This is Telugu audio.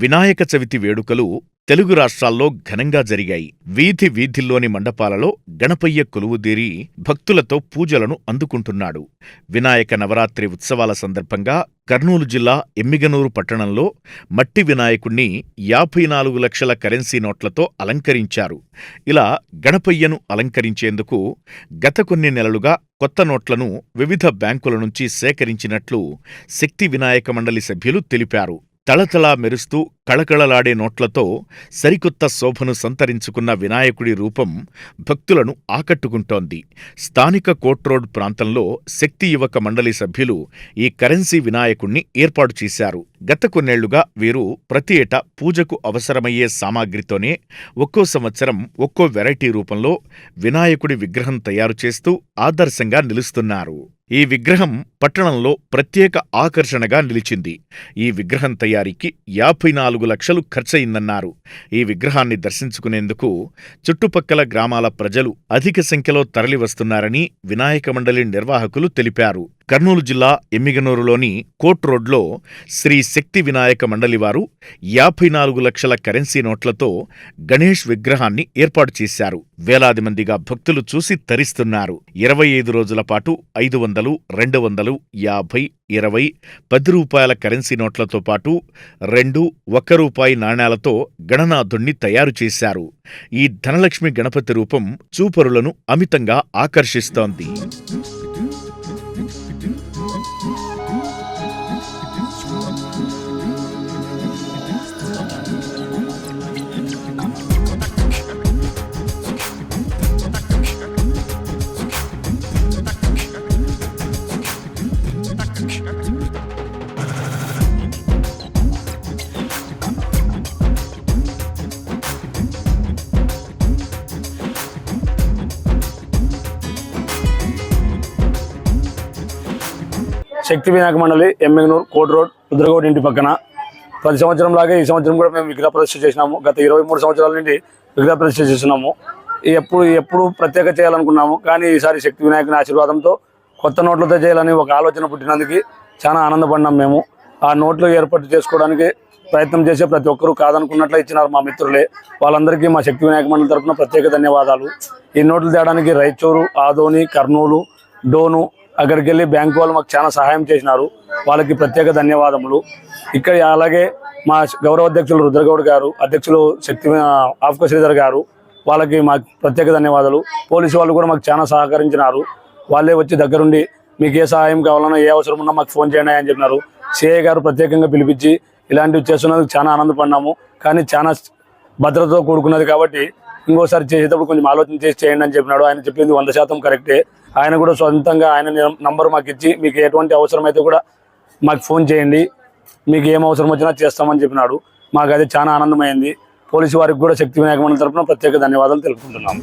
వినాయక చవితి వేడుకలు తెలుగు రాష్ట్రాల్లో ఘనంగా జరిగాయి. వీధి వీధిల్లోని మండపాలలో గణపయ్య కొలువుదీరి భక్తులతో పూజలను అందుకుంటున్నాడు. వినాయక నవరాత్రి ఉత్సవాల సందర్భంగా కర్నూలు జిల్లా ఎమ్మిగనూరు పట్టణంలో మట్టి వినాయకుణ్ణి యాభై నాలుగు లక్షల కరెన్సీ నోట్లతో అలంకరించారు. ఇలా గణపయ్యను అలంకరించేందుకు గత కొన్ని నెలలుగా కొత్త నోట్లను వివిధ బ్యాంకుల నుంచి సేకరించినట్లు శక్తి వినాయక మండలి సభ్యులు తెలిపారు. తళతళా మెరుస్తూ కళకళలాడే నోట్లతో సరికొత్త శోభను సంతరించుకున్న వినాయకుడి రూపం భక్తులను ఆకట్టుకుంటోంది. స్థానిక కోట్ రోడ్ ప్రాంతంలో శక్తి యువక మండలి సభ్యులు ఈ కరెన్సీ వినాయకుణ్ణి ఏర్పాటు చేశారు. గత కొన్నేళ్ళుగా వీరు ప్రతి ఏటా పూజకు అవసరమయ్యే సామాగ్రితోనే ఒక్కో సంవత్సరం ఒక్కో వెరైటీ రూపంలో వినాయకుడి విగ్రహం తయారు చేస్తూ ఆదర్శంగా నిలుస్తున్నారు. ఈ విగ్రహం పట్టణంలో ప్రత్యేక ఆకర్షణగా నిలిచింది. ఈ విగ్రహం తయారీకి యాభై నాలుగు లక్షలు ఖర్చయిందన్నారు. ఈ విగ్రహాన్ని దర్శించుకునేందుకు చుట్టుపక్కల గ్రామాల ప్రజలు అధిక సంఖ్యలో తరలివస్తున్నారని వినాయక మండలి నిర్వాహకులు తెలిపారు. కర్నూలు జిల్లా ఎమ్మిగనూరులోని కోట్ రోడ్లో శ్రీ శక్తి వినాయక మండలి వారు యాభై నాలుగు లక్షల కరెన్సీ నోట్లతో గణేష్ విగ్రహాన్ని ఏర్పాటు చేశారు. వేలాది మందిగా భక్తులు చూసి తరిస్తున్నారు. ఇరవై ఐదు రోజుల పాటు ఐదు వందలు రెండు వందలు యాభై ఇరవై పది రూపాయల కరెన్సీ నోట్లతో పాటు రెండు ఒక్క రూపాయి నాణేలతో గణనాథుణ్ణి తయారు చేశారు. ఈ ధనలక్ష్మి గణపతి రూపం చూపరులను అమితంగా ఆకర్షిస్తోంది. శక్తి వినాయక మండలి ఎమ్మెగనూర్ కోట్ రోడ్ రుద్రగౌడ్ ఇంటి పక్కన. ప్రతి సంవత్సరం లాగే ఈ సంవత్సరం కూడా మేము విగ్రహ ప్రదర్శన చేసినాము. గత ఇరవై మూడు సంవత్సరాల నుండి విగ్రహ ప్రదర్శన చేస్తున్నాము. ఎప్పుడు ఎప్పుడు ప్రత్యేక చేయాలనుకున్నాము కానీ ఈసారి శక్తి వినాయకుని ఆశీర్వాదంతో కొత్త నోట్లతో చేయాలని ఒక ఆలోచన పుట్టినందుకు చాలా ఆనందపడినాం మేము. ఆ నోట్లు ఏర్పాటు చేసుకోవడానికి ప్రయత్నం చేసే ప్రతి ఒక్కరూ కాదనుకున్నట్లు ఇచ్చినారు మా మిత్రులే. వాళ్ళందరికీ మా శక్తి వినాయక మండలి తరపున ప్రత్యేక ధన్యవాదాలు. ఈ నోట్లు తేయడానికి రైచూరు ఆదోని కర్నూలు డోను అక్కడికి వెళ్ళి బ్యాంకు వాళ్ళు మాకు చాలా సహాయం చేసినారు. వాళ్ళకి ప్రత్యేక ధన్యవాదములు. ఇక్కడ అలాగే మా గౌరవ అధ్యక్షులు రుద్రగౌడ్ గారు అధ్యక్షులు శక్తి ఆఫ్క శ్రీధర్ గారు వాళ్ళకి మాకు ప్రత్యేక ధన్యవాదాలు. పోలీసు వాళ్ళు కూడా మాకు చాలా సహకరించినారు. వాళ్ళే వచ్చి దగ్గరుండి మీకు ఏ సహాయం కావాలన్నా ఏ అవసరం ఉన్నా మాకు ఫోన్ చేయండి అని చెప్పినారు. సిఐ గారు ప్రత్యేకంగా పిలిపించి ఇలాంటివి చేస్తున్నందుకు చాలా ఆనందపడినాము. కానీ చాలా భద్రతతో కూడుకున్నది కాబట్టి ఇంకోసారి చేసేటప్పుడు కొంచెం ఆలోచన చేసి చేయండి అని చెప్పినాడు. ఆయన చెప్పింది వంద శాతం కరెక్టే. ఆయన కూడా సొంతంగా ఆయన నంబర్ మాకు ఇచ్చి మీకు ఎటువంటి అవసరం అయితే కూడా మాకు ఫోన్ చేయండి. మీకు ఏం అవసరం వచ్చినా చేస్తామని చెప్పినాడు. మాకు అది చాలా ఆనందమైంది. పోలీసు వారికి కూడా శక్తి వినాయక మండలి తరపున ప్రత్యేక ధన్యవాదాలు తెలుపుకుంటున్నాము.